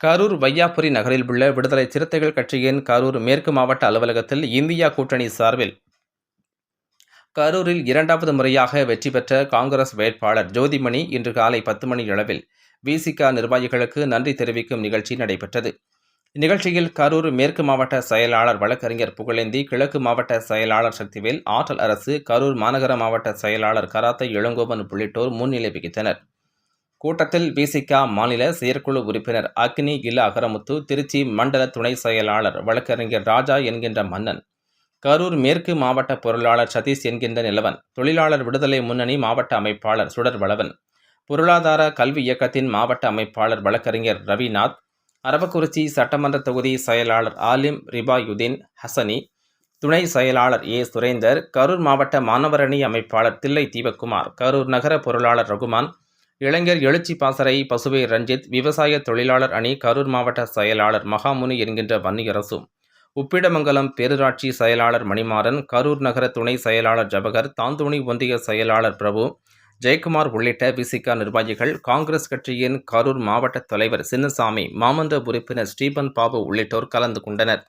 கரூர் வையாபுரி நகரில் உள்ள விடுதலை சிறுத்தைகள் கட்சியின் கரூர் மேற்கு மாவட்ட அலுவலகத்தில் இந்தியா கூட்டணி சார்பில் கரூரில் இரண்டாவது முறையாக வெற்றி பெற்ற காங்கிரஸ் வேட்பாளர் ஜோதிமணி இன்று காலை பத்து மணி அளவில் விசிகா நிர்வாகிகளுக்கு நன்றி தெரிவிக்கும் நிகழ்ச்சி நடைபெற்றது. இந்நிகழ்ச்சியில் கரூர் மேற்கு மாவட்ட செயலாளர் வழக்கறிஞர் புகழேந்தி கிழக்கு மாவட்ட செயலாளர் சக்திவேல் ஆற்றல் அரசு கரூர் மாநகர மாவட்ட செயலாளர் கராத்தை இளங்கோவன் உள்ளிட்டோர் முன்னிலை வகித்தனர். கூட்டத்தில் பிசிகா மாநில செயற்குழு உறுப்பினர் அக்னி இல அகரமுத்து திருச்சி மண்டல துணை செயலாளர் வழக்கறிஞர் ராஜா என்கின்ற மன்னன் கரூர் மேற்கு மாவட்ட பொருளாளர் சதீஷ் என்கின்ற நிலவன் தொழிலாளர் விடுதலை முன்னணி மாவட்ட அமைப்பாளர் சுடர் வளவன் பொருளாதார கல்வி இயக்கத்தின் மாவட்ட அமைப்பாளர் வழக்கறிஞர் ரவிநாத் அரவக்குறிச்சி சட்டமன்ற தொகுதி செயலாளர் ஆலிம் ரிபாயுதீன் ஹசனி துணை செயலாளர் ஏ. சுரேந்தர் கரூர் மாவட்ட மாணவரணி அமைப்பாளர் தில்லை தீபக்குமார் கரூர் நகர பொருளாளர் ரகுமான் இளைஞர் எழுச்சி பாசறை பசுவை ரஞ்சித் விவசாய தொழிலாளர் அணி கரூர் மாவட்ட செயலாளர் மகாமுனி என்கின்ற வன்னியரசும் உப்பிடமங்கலம் பேரூராட்சி செயலாளர் மணிமாறன் கரூர் நகர துணை செயலாளர் ஜபகர் தாந்தோணி ஒன்றிய செயலாளர் பிரபு ஜெயக்குமார் உள்ளிட்ட விசிகா நிர்வாகிகள் காங்கிரஸ் கட்சியின் கரூர் மாவட்ட தலைவர் சின்னசாமி மாமன்ற உறுப்பினர் ஸ்ரீபன் பாபு உள்ளிட்டோர் கலந்து கொண்டனர்.